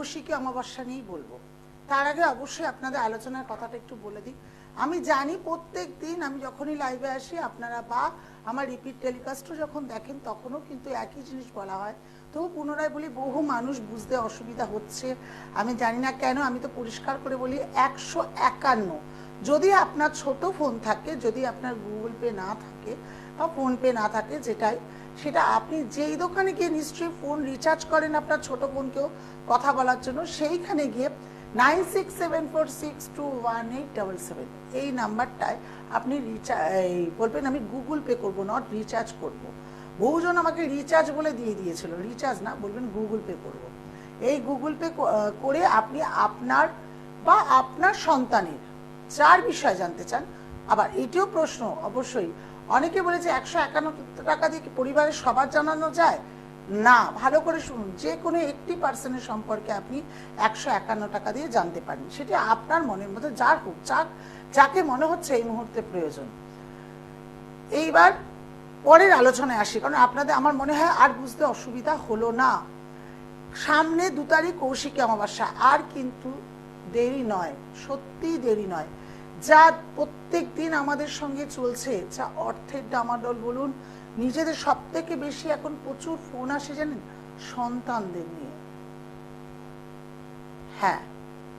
কৌশিকী অমাবস্যা নিয়েই বলব। তার আগে অবশ্যই আপনাদের আলোচনার কথাটা একটু বলে দিই। আমি জানি প্রত্যেক দিন আমি যখনই লাইভে আসি, আপনারা বা আমার রিপিট টেলিকাস্টও যখন দেখেন, তখনও কিন্তু একই জিনিস বলা হয়। তবু পুনরায় বলি, বহু মানুষ বুঝতে অসুবিধা হচ্ছে। আমি জানি না কেন, আমি তো পরিষ্কার করে বলি, একশো একান্ন। যদি আপনার ছোট ফোন থাকে, যদি আপনার গুগল পে না থাকে বা ফোন পে না থাকে যেটাই, সেটা আপনি যেই দোকানে গিয়ে নিশ্চয়ই ফোন রিচার্জ করেন আপনার ছোট ফোনকেও কথা বলার জন্য, সেইখানে গিয়ে nine six seven four six two one eight double seven এই নাম্বারটায় আপনি রিচার্জ বলবেন আমি গুগল পে করব নট রিচার্জ করব। বহুজন আমাকে রিচার্জ বলে দিয়ে দিয়েছিল রিচার্জ না, বলবেন গুগল পে করব। এই গুগল পে করে আপনি আপনার বা আপনার সন্তানের, যার বিষয় জানতে চান, আবার এটিও প্রশ্ন অবশ্যই অনেকে বলেছে একশো একান্ন টাকা দিয়ে কি পরিবারের সবার জানানো যায়? না, ভালো করে শুনুন। যে কোনো একটি পার্সনের সম্পর্কে আপনি একশো একান্ন টাকা দিয়ে জানতে পারেন। সেটি আপনার মনের মধ্যে যার হোক, যাক, যাকে মনে হচ্ছে এই মুহূর্তে প্রয়োজন। এইবার পরের আলোচনায় আসি, কারণ আপনাদের, আমার মনে হয় আর বুঝতে অসুবিধা হলো না। সামনে দু তারিখ কৌশিকী অমাবস্যা, আর কিন্তু দেরি নয়, সত্যিই দেরি নয়। যা প্রত্যেক দিন আমাদের সঙ্গে চলছে, যা অর্থের ডামাডোল বলুন, নিজেদের সব থেকে বেশি এখন প্রচুর ফোন আসে জানেন? সন্তানদের নিয়ে। হ্যাঁ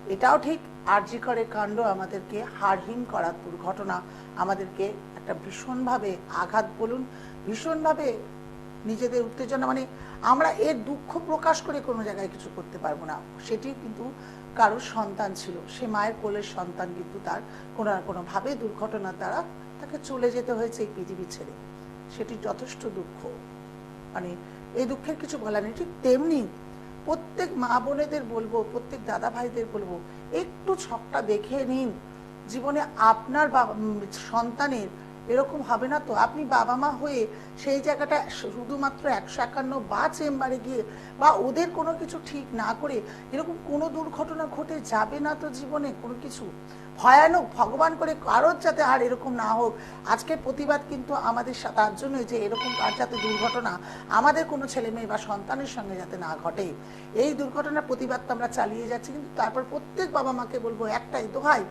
এটাও ঠিক, আরজি করে কাণ্ড আমাদেরকে হারহীন করার দুর্ঘটনা আমাদেরকে একটা ভীষণভাবে আঘাত বলুন, ভীষণভাবে নিজেদের উত্তেজনা মানে আমরা এর দুঃখ প্রকাশ করে কোনো জায়গায় কিছু করতে পারব না। সেটি কিন্তু কারোর সন্তান ছিল। সে মায়ের কোলের সন্তান কিন্তু তার কোনো না কোনোভাবে দুর্ঘটনার দ্বারা তাকে চলে যেতে হয়েছে এই পৃথিবী ছেড়ে। সেটি যথেষ্ট দুঃখ। মানে এই দুঃখের কিছু বলার নেই। ঠিক তেমনি প্রত্যেক মা বোনেদের বলব, প্রত্যেক দাদা ভাইদের বলব, একটু ছকটা দেখে নিন। জীবনে আপনার সন্তানের এরকম হবে না তো। আপনি বাবা মা হয়ে সেই জায়গাটা শুধুমাত্র একশো একান্ন বা চেম্বারে গিয়ে বা ওদের কোনো কিছু ঠিক না করে এরকম কোনো দুর্ঘটনা ঘটে যাবে না তো জীবনে কোনো কিছু? ভয়ানক, ভগবান করে কারোর যাতে আর এরকম না হোক। আজকের প্রতিবাদ কিন্তু আমাদের তার জন্য যে এরকম কার যাতে দুর্ঘটনা আমাদের কোনো ছেলে মেয়ে বা সন্তানের সঙ্গে যাতে না ঘটে। এই দুর্ঘটনার প্রতিবাদ তো আমরা চালিয়ে যাচ্ছি, কিন্তু তারপর প্রত্যেক বাবা মাকে বলব একটাই দোহাই,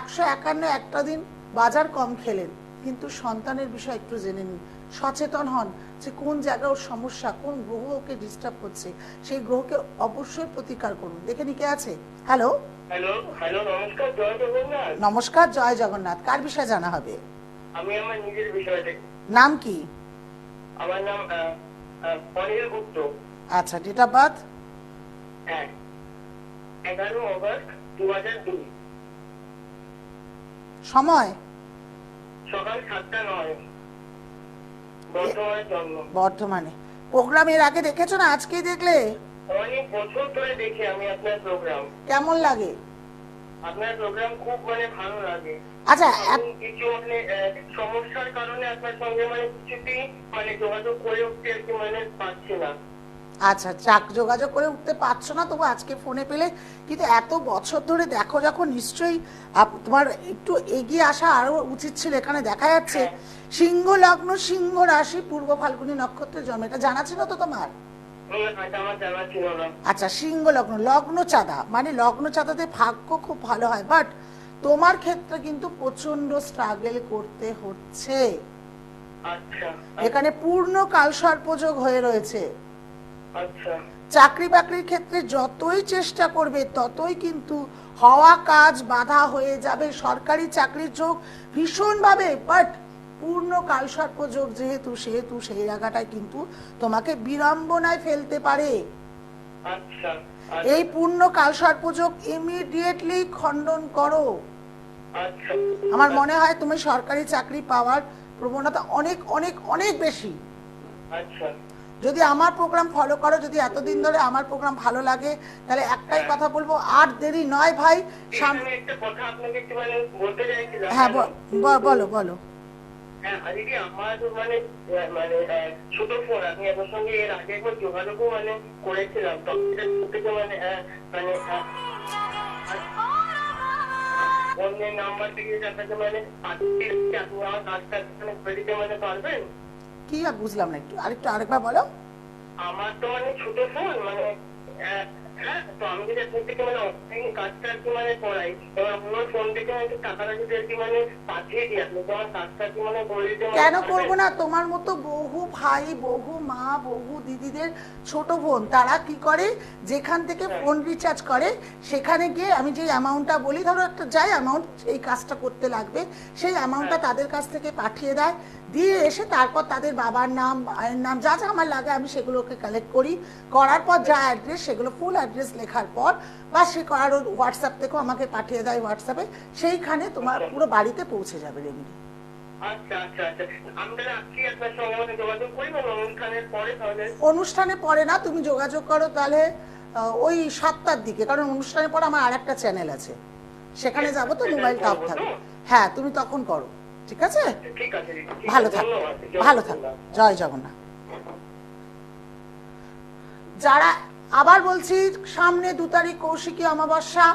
একশো একান্ন একটা দিন বাজার কম খেলেন। কিন্তু সন্তানের বিষয় একটু জেনে নিন সচেতন হন যে কোন জায়গায় ওর সমস্যা কোন গ্রহ ওকে ডিস্টার্ব করছে সেই গ্রহকে অবশ্যই প্রতিকার করুন। দেখে নি কে আছে? হ্যালো হ্যালো হ্যালো নমস্কার জয় জগন্নাথ। নমস্কার জয় জগন্নাথ। কার বিষয়ে জানা হবে? আমি আমার নিজের নাম কি? আমার নাম অনিল গুপ্ত। আচ্ছা ডেট অফ বার্থ এগারো অগস্ট দু হাজার দুই। সময় সকাল সাতটা নয় বর্তমানে জন্ম বর্ধমানে। প্রোগ্রাম এর আগে দেখেছ না? আজকেই দেখলে? অনেক বছর ধরে দেখি আমি আপনার প্রোগ্রাম কেমন লাগে? আপনার প্রোগ্রাম খুব মানে ভালো লাগে। আচ্ছা কিছু মানে সমস্যার কারণে আপনার সঙ্গে মানে কিছুতেই মানে যোগাযোগ করে উঠতে আর কি মানে পারছি না। আচ্ছা চাক যোগাযোগ করে উঠতে পারছ না তবু আজকে ফোনে পেলে। কিন্তু এত বছর ধরে দেখো যখন নিশ্চয়ই তোমার একটু এগিয়ে আসা আরও উচিত ছিল এখানে দেখা যাচ্ছে সিংহ লগ্ন সিংহ রাশি পূর্ব ফাল্গুনী নক্ষত্রের জন্ম। এটা জানা ছিল তো তোমার? না। আচ্ছা সিংহ লগ্ন লগ্ন চাঁদা। মানে লগ্ন চাঁদাতে ভাগ্য খুব ভালো হয় বাট তোমার ক্ষেত্রে কিন্তু প্রচণ্ড স্ট্রাগল করতে হচ্ছে। আচ্ছা। এখানে পূর্ণ কালসর্পযোগ হয়ে রয়েছে। আচ্ছা চাকরি বাকরির ক্ষেত্রে যতই চেষ্টা করবে ততই কিন্তু হওয়া কাজ বাধা হয়ে যাবে। সরকারি চাকরির যোগ ভীষণভাবে বাট পূর্ণ কালসর্প যোগ যেহেতু সেহেতু সেই জায়গাটায় কিন্তু তোমাকে বিড়ম্বনায় ফেলতে পারে। আচ্ছা এই পূর্ণ কালসর্প যোগ ইমিডিয়েটলি খণ্ডন করো। আচ্ছা। আমার মনে হয় তুমি সরকারি চাকরি পাওয়ার প্রবণতা অনেক অনেক অনেক বেশি। আচ্ছা। যদি আমার প্রোগ্রাম ফলো করো যদি এতদিন ধরে আমার প্রোগ্রাম ভালো লাগে তাহলে একটাই কথা বলব আর দেরি নয় ভাই মানে হ্যাঁ বলো বলো। হ্যাঁ দিদি আমার মানে মানে ছোট ফোন আমি আপনার সঙ্গে এর আগে একবার যোগাযোগও মানে করেছিলাম তখন মানে মানে আহ, নাম্বার থেকে আপনাকে মানে আপনি আমার কাজটা মানে করে দিতে মানে পারবেন? কি আর বুঝলাম না একটু আরেকটু আরেকবার বলো। আমার তো মানে ছোট ফোন মানে হ্যাঁ তো আমি যদি আপনার থেকে মানে অনলাইন কাজটা আর কি মানে করাই এবার ফোন থেকে টাকাটা যদি আর কি মানে পাঠিয়ে দিই আপনি তো আমার কাজটা কি মানে করে দিতে কেন করব না? তোমার মতো বহু ভাই বহু মা বহু দিদিদের ছোট বোন তারা কি করে? যেখান থেকে ফোন রিচার্জ করে সেখানে গিয়ে আমি যে অ্যামাউন্টটা বলি ধরো একটা যাই অ্যামাউন্ট এই কাজটা করতে লাগবে সেই অ্যামাউন্টটা তাদের কাছ থেকে পাঠিয়ে দেয় দিয়ে এসে তারপর তাদের বাবার নাম মায়ের নাম যা যা আমার লাগে আমি সেগুলোকে কালেক্ট করি করার পর যা অ্যাড্রেস সেগুলো ফুল অ্যাড্রেস লেখার পর বা সে করার হোয়াটসঅ্যাপ থেকেও আমাকে পাঠিয়ে দেয় হোয়াটসঅ্যাপে সেইখানে তোমার পুরো বাড়িতে পৌঁছে যাবে রেমিডি আচ্ছা আচ্ছা আচ্ছা। করি তাহলে? অনুষ্ঠানে পরে না তুমি যোগাযোগ করো তাহলে ওই সাতটার দিকে। কারণ অনুষ্ঠানের পর আমার আর একটা চ্যানেল আছে। সেখানে যাব তো মোবাইলটা অফ থাকবে। হ্যাঁ তুমি তখন করো। ঠিক আছে? ভালো থাকো। ভালো থাকো। জয় জগন্নাথ। যারা আবার বলছি, সামনে দু তারিখ কৌশিকী অমাবস্যা।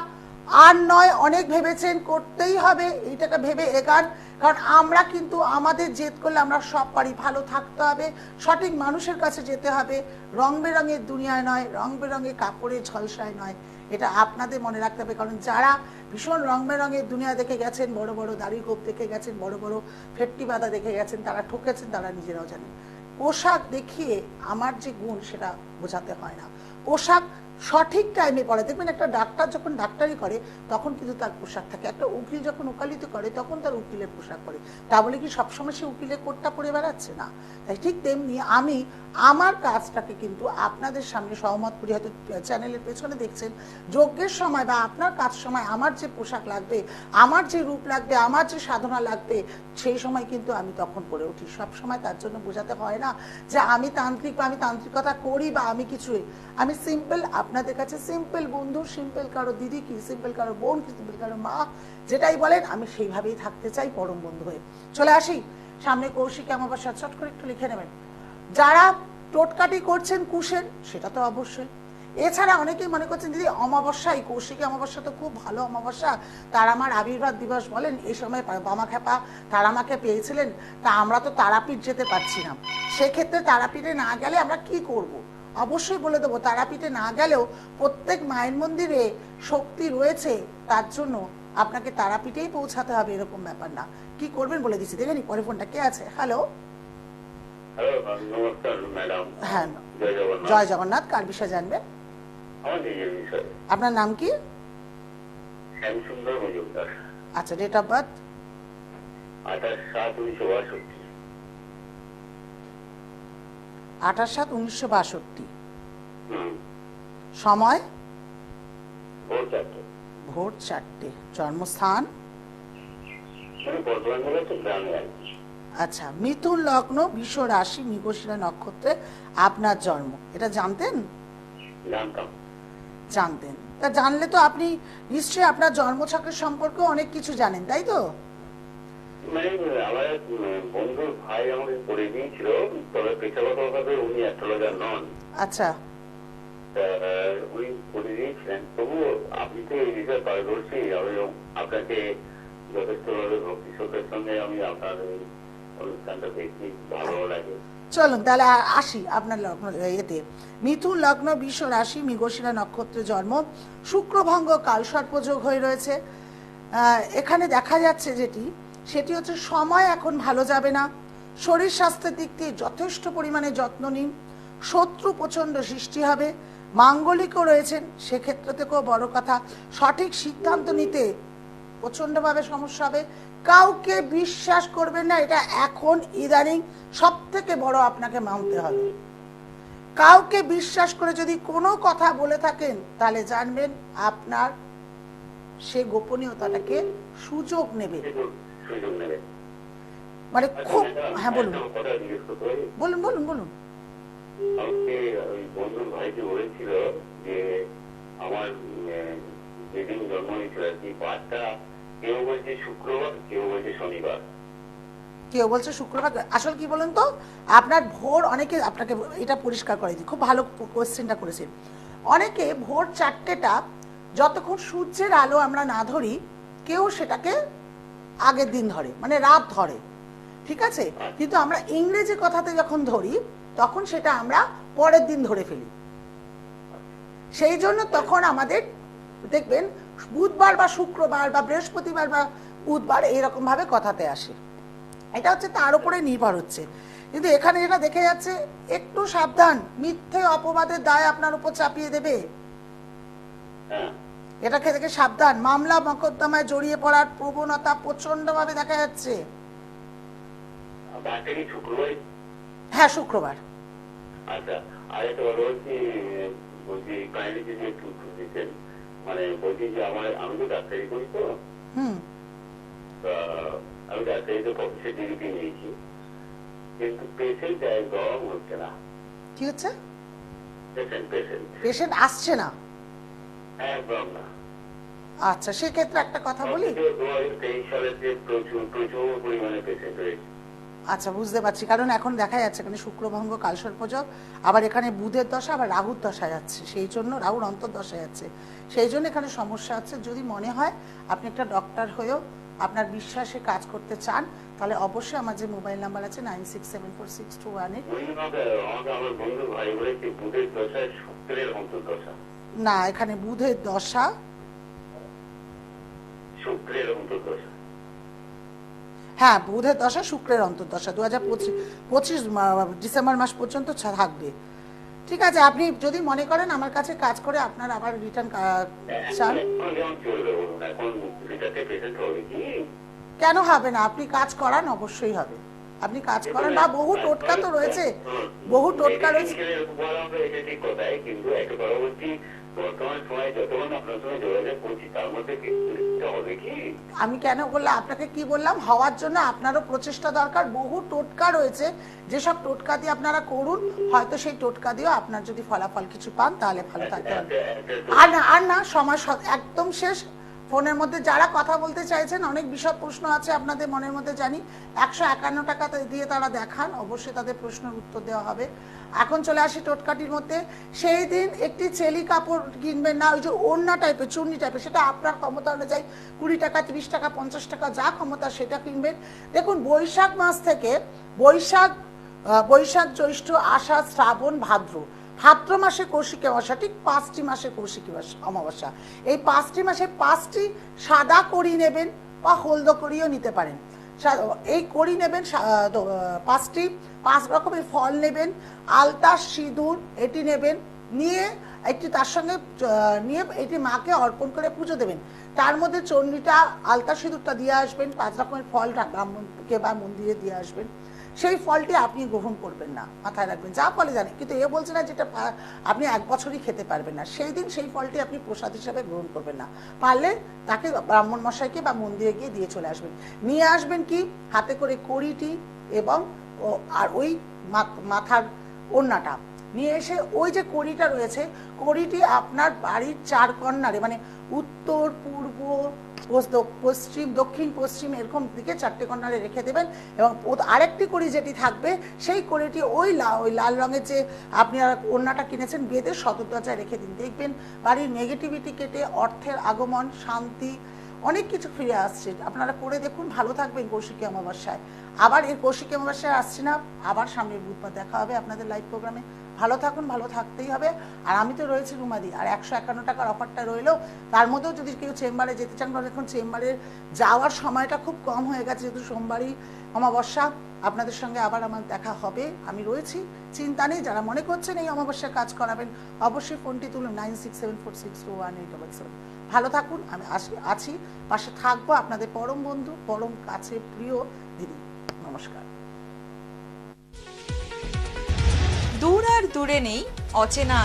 আর নয়, অনেক ভেবেছেন করতেই হবে, এইটাকে ভেবে এগান কারণ আমরা কিন্তু আমাদের জেদ করলে আমরা সব পারি ভালো থাকতে হবে, সঠিক মানুষের কাছে যেতে হবে। রং বেরঙের দুনিয়ায় নয়, রং বেরঙের কাপড়ের ঝলসায় নয়। এটা আপনাদের মনে রাখতে হবে, কারণ যারা ভীষণ রং বেরঙের দুনিয়া দেখে গেছেন, বড় বড় দাড়ি কোপ দেখে গেছেন, বড় বড় ফেটটি বাঁধা দেখে গেছেন, তারা ঠকেছেন, তারা নিজেরাও জানেন। পোশাক দেখিয়ে আমার যে গুণ, সেটা বোঝাতে হয় না। পোশাক সঠিক টাইমে পরে। দেখবেন একটা ডাক্তার যখন ডাক্তারি করে, তখন কিন্তু তার পোশাক থাকে। একটা উকিল যখন উকালিতে করে, তখন তার উকিলের পোশাক করে তা বলে কি সবসময় সে উকিলের কোটটা পরে বেড়াচ্ছে? না। তাই ঠিক তেমনি আমি আমার কাজটাকে কিন্তু আপনাদের সামনে সহমতপুরি হয়তো চ্যানেলের পেছনে দেখছেন, যজ্ঞের সময় বা আপনার কাজ সময়, আমার যে পোশাক লাগবে, আমার যে রূপ লাগবে, আমার যে সাধনা লাগবে, সেই সময় কিন্তু আমি তখন পড়ে উঠি। সব সময় তার জন্য বোঝাতে হয় না যে আমি তান্ত্রিক বা আমি তান্ত্রিকতা করি বা আমি কিছুই আমি সিম্পল আপনাদের কাছে সিম্পল বন্ধু সিম্পল কারও দিদি কি সিম্পল কারও বোন কি সিম্পল কারও মা, যেটাই বলেন, আমি সেইভাবেই থাকতে চাই পরম বন্ধু হয়ে। চলে আসি, সামনে কৌশিক অমাবস্যা চট করে একটু লিখে নেবেন। যারা টোটকাটি করছেন কুশের, সেটা তো অবশ্যই। এছাড়া অনেকেই মনে করছেন, দিদি, অমাবস্যায় কৌশিকী অমাবস্যা তো খুব ভালো অমাবস্যা। তারা আমার আবির্ভাব দিবস বলেন, এই সময় বামা খেপা, তারা আমাকে পেয়েছিলেন, তা আমরা তো তারাপীঠ যেতে পারছি না। সেক্ষেত্রে তারাপীঠে না গেলে আমরা কি করব। অবশ্যই বলে দেবো, তারাপীঠে না গেলেও প্রত্যেক মায়ের মন্দিরে শক্তি রয়েছে, তার জন্য আপনাকে তারাপীঠেই পৌঁছাতে হবে, এরকম ব্যাপার না। কি করবেন বলে দিচ্ছি দেখেনি পরে ফোনটা কে আছে? হ্যালো হ্যাঁ জয় জগন্নাথ। কার বিষয়ে জানবেন? আপনার নাম কি? আচ্ছা ডেট অফ বার্থ আঠাশ সাত উনিশশো বাষট্টি। সময়? ভোর চারটে। জন্মস্থান? বর্ধমান আচ্ছা মিথুন লগ্ন বিশ্ব রাশি মৃগশিরা নক্ষত্রে আপনার জন্ম। এটা জানতেন? জানতেন। তা জানলে তো আপনি নিশ্চয়ই আপনার জন্মছকের সম্পর্কে অনেক কিছু জানেন তাই তো? মানে নন। আচ্ছা। উনি করে দিয়েছিলেন। তবুও আপনি তো এই বিষয়ে পারদর্শী। আমি আপনাকে যথেষ্টভাবে ভক্তি সঙ্গে আমি আপনার চলুন, তাহলে আসি আপনার লগ্ন এতে মিথুন লগ্ন, বিশ্ব রাশি, মৃগশিরা নক্ষত্রে জন্ম। শুক্রভঙ্গ কালসর্পযোগ হয়ে রয়েছে। এখানে দেখা যাচ্ছে যেটি, সেটি হচ্ছে সময় এখন ভালো যাবে না। শরীর স্বাস্থ্যের দিক দিয়ে যথেষ্ট পরিমাণে যত্ন নিন। শত্রু প্রচণ্ড সৃষ্টি হবে। মাঙ্গলিকও রয়েছেন, সেক্ষেত্রে থেকেও বড় কথা। সঠিক সিদ্ধান্ত নিতে প্রচন্ডভাবে সমস্যা হবে। কাউকে বিশ্বাস করবেন না, এটা এখন ইদানিং সব থেকে বড় আপনাকে মানতে হবে। কাউকে বিশ্বাস করে যদি কোনো কথা বলে থাকেন, তাহলে জানবেন আপনার সে গোপনীয়তাটাকে সুযোগ নেবে। মানে খুব হ্যাঁ বলুন? বলুন বলুন বলুন। আমার যেদিন জন্ম হয়েছিল কেউ বলছে শুক্রবার, কেউ বলছে শনিবার। কেউ বলছে শুক্রবার। আসল কি তো? আপনার ভোর অনেকে আপনাকে এটা পরিষ্কার করে দিই খুব ভালো কোয়েশ্চেনটা করেছেন। অনেকে ভোর চারটেটা যতক্ষণ সূর্যের আলো আমরা না ধরি, কেউ সেটাকে আগের দিন ধরে মানে রাত ধরে। ঠিক আছে? কিন্তু আমরা ইংরেজি কথাতে যখন ধরি, তখন সেটা আমরা পরের দিন ধরে ফেলি। সেই জন্য তখন আমাদের, দেখবেন বুধবার বা শুক্রবার বা বৃহস্পতিবার বা বুধবার এইরকম ভাবে কথাতে আসে। এটা হচ্ছে তার উপরে নির্ভর হচ্ছে। কিন্তু এখানে যেটা দেখে যাচ্ছে একটু সাবধান মিথ্যে অপবাদের দায় আপনার উপর চাপিয়ে দেবে। এটাকে থেকে সাবধান মামলা মকদ্দমায় জড়িয়ে পড়ার প্রবণতা প্রচণ্ড ভাবে দেখা যাচ্ছে। হ্যাঁ শুক্রবার। আচ্ছা মানে বলছি যে আমার আমি তো ডাক্তারি করি তো। আমি ডাক্তারিতে প্রফেসর ডিগ্রি নিয়েছি। কিন্তু পেশেন্ট একদম হচ্ছে না। কি হচ্ছে? পেশেন্ট পেশেন্ট পেশেন্ট আসছে না। একদম না। আচ্ছা সেক্ষেত্রে একটা কথা বলি। দু হাজার তেইশ সালের যে প্রচুর প্রচুর পরিমাণে পেশেন্ট হয়েছে। আচ্ছা বুঝতে পারছি। কারণ এখন দেখা যাচ্ছে, এখানে শুক্রভঙ্গ কালসর্পযোগ আবার এখানে বুধের দশা, আবার রাহুর দশা যাচ্ছে। সেই জন্য রাহুর অন্তর্দশা যাচ্ছে। সেই জন্য এখানে সমস্যা আছে যদি মনে হয় আপনি একটা ডক্টর হয়েও আপনার বিশ্বাসে কাজ করতে চান, তাহলে অবশ্যই আমার যে মোবাইল নাম্বার আছে, nine six seven four six two one eight. না, এখানে বুধের দশা শুক্রের অন্তর্দশা। হ্যাঁ বুধের দশা, শুক্রের অন্তর্দশা দু হাজার পঁচিশ পঁচিশ ডিসেম্বর মাস পর্যন্ত থাকবে। ঠিক আছে, আপনি যদি মনে করেন আমার কাছে কাজ করে আপনার আবার রিটার্ন চান। কেন হবে না? আপনি কাজ করান, অবশ্যই হবে। আপনি কাজ করান, বা বহু টোটকা তো রয়েছে। বহু টোটকা রয়েছে। আমি কেন বললাম? আপনাকে কি বললাম? হওয়ার জন্য আপনারও প্রচেষ্টা দরকার। বহু টোটকা রয়েছে। যেসব টোটকা দিয়ে আপনারা করুন, হয়তো সেই টোটকা দিয়েও আপনার যদি ফলাফল কিছু পান, তাহলে ভালো একটা আর না আর না, সময় একদম শেষ। ফোনের মধ্যে যারা কথা বলতে চাইছেন, অনেক বিশদ প্রশ্ন আছে আপনাদের মনের মধ্যে জানি। একশো একান্ন টাকা দিয়ে তারা দেখান, অবশ্যই তাদের প্রশ্নের উত্তর দেওয়া হবে। এখন চলে আসি টোটকাটির মধ্যে। সেই দিন একটি চেলি কাপড় কিনবেন না, ওই যে ওড়না টাইপের চুন্নি টাইপের সেটা আপনার ক্ষমতা অনুযায়ী কুড়ি টাকা, তিরিশ টাকা, পঞ্চাশ টাকা, যা ক্ষমতা সেটা কিনবেন। দেখুন, বৈশাখ মাস থেকে বৈশাখ বৈশাখ জ্যৈষ্ঠ, আষাঢ়, শ্রাবণ, ভাদ্র। ভাদ্র মাসে কৌশিকী অমাবস্যা ঠিক পাঁচটি মাসে কৌশিকী অমাবস্যা। এই পাঁচটি মাসে পাঁচটি সাদা কড়ি নেবেন বা হলদো কড়িও নিতে পারেন। এই কড়ি নেবেন পাঁচটি, পাঁচ রকমের ফল নেবেন, আলতা, সিঁদুর, এটি নেবেন, নিয়ে একটি তার সঙ্গে নিয়ে এটি মাকে অর্পণ করে পুজো দেবেন। তার মধ্যে চণ্ডীটা, আলতা, সিঁদুরটা দিয়ে আসবেন, পাঁচ রকমের ফলটা ব্রাহ্মণকে বা মন্দিরে দিয়ে আসবেন। সেই ফলটি আপনি গ্রহণ করবেন না, মাথায় রাখবেন। যা ফলে জানেন, কিন্তু এ বলছে না যেটা আপনি এক বছরই খেতে পারবেন না। সেই দিন সেই ফলটি আপনি প্রসাদ হিসাবে গ্রহণ করবেন না। পারলে তাকে ব্রাহ্মণ মশাইকে বা মন্দিরে গিয়ে দিয়ে চলে আসবেন। নিয়ে আসবেন কি? হাতে করে কড়িটি এবং আর ওই মাথার ওড়নাটা। নিয়ে এসে ওই যে কড়িটা রয়েছে, কড়িটি আপনার বাড়ির চার কর্নারে মানে উত্তর, পূর্ব পশ্চিম, দক্ষিণ, পশ্চিম এরকম দিকে চারটে কর্নারে রেখে দেবেন এবং আরেকটি কড়ি যেটি থাকবে, সেই কড়িটি ওই ওই লাল রঙের যে আপনি ওড়নাটা কিনেছেন বেদে সদর রেখে দিন। দেখবেন বাড়ির নেগেটিভিটি কেটে অর্থের আগমন, শান্তি, অনেক কিছু ফিরে আসছে। আপনারা করে দেখুন, ভালো থাকবেন কৌশিকী অমাবস্যায়। আবার এই কৌশিকী অমাবস্যায় আসছি না, আবার সামনের বুধবার দেখা হবে আপনাদের লাইভ প্রোগ্রামে ভালো থাকুন, ভালো থাকতেই হবে। আর আমি তো রয়েছি রুমাদি, আর একশো একান্ন টাকার অফারটা রইল। তার মধ্যেও যদি কেউ চেম্বারে যেতে চান কারণ এখন চেম্বারে যাওয়ার সময়টা খুব কম হয়ে গেছে, যেহেতু সোমবারই অমাবস্যা। আপনাদের সঙ্গে আবার আমার দেখা হবে। আমি রয়েছি। চিন্তা নেই, যারা মনে করছেন এই অমাবস্যায় কাজ করাবেন, অবশ্যই ফোনটি তুলুন nine six seven four six two one eight double seven. ভালো থাকুন, আমি আসি- আছি। পাশে থাকব আপনাদের পরম বন্ধু, পরম কাছে প্রিয় দিদি। নমস্কার। দূর নেই অচেনা